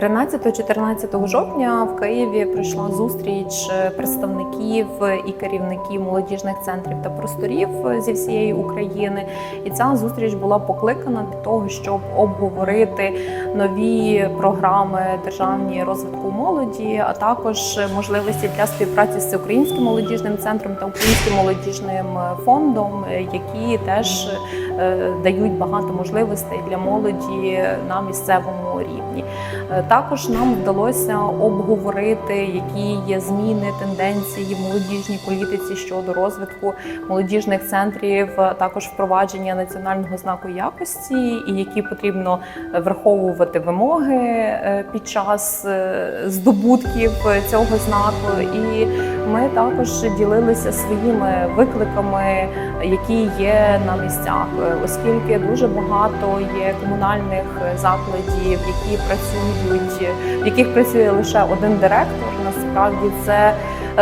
13-14 жовтня в Києві пройшла зустріч е, представників і керівників молодіжних центрів та просторів зі всієї України. І ця зустріч була покликана для того, щоб обговорити нові програми державні розвитку молоді, а також можливості для співпраці з українським молодіжним центром та українським молодіжним фондом, які теж е, дають багато можливостей для молоді на місцевому рівні. Е, Також нам вдалося обговорити, які є зміни, тенденції в молодіжній політиці щодо розвитку молодіжних центрів, також впровадження національного знаку якості, і які потрібно враховувати вимоги е, під час е, здобутків цього знаку. І ми також ділилися своїми викликами, які є на місцях, оскільки дуже багато є комунальних закладів, які працюють, в яких працює лише один директор. Насправді це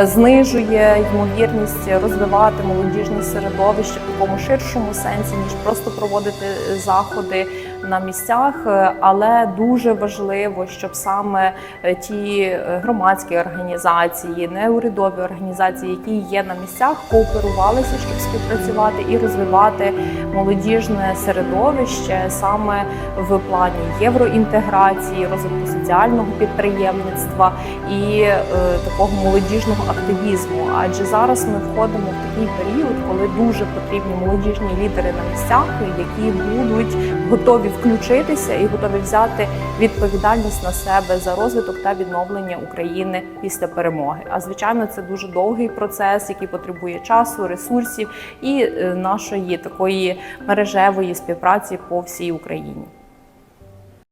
знижує ймовірність розвивати молодіжне середовище в такому ширшому сенсі, ніж просто проводити заходи на місцях. Е, Але дуже важливо, щоб саме е, ті е, громадські організації, неурядові організації, які є на місцях, кооперувалися, щоб співпрацювати і розвивати молодіжне середовище саме в плані євроінтеграції, розвитку соціального підприємництва і е, такого молодіжного активізму. Адже зараз ми входимо в такий період, коли дуже потрібні молодіжні лідери на місцях, які будуть готові включитися і готові взяти відповідальність на себе за розвиток та відновлення України після перемоги. А звичайно, це дуже довгий процес, який потребує часу, ресурсів і е, нашої такої мережевої співпраці по всій Україні.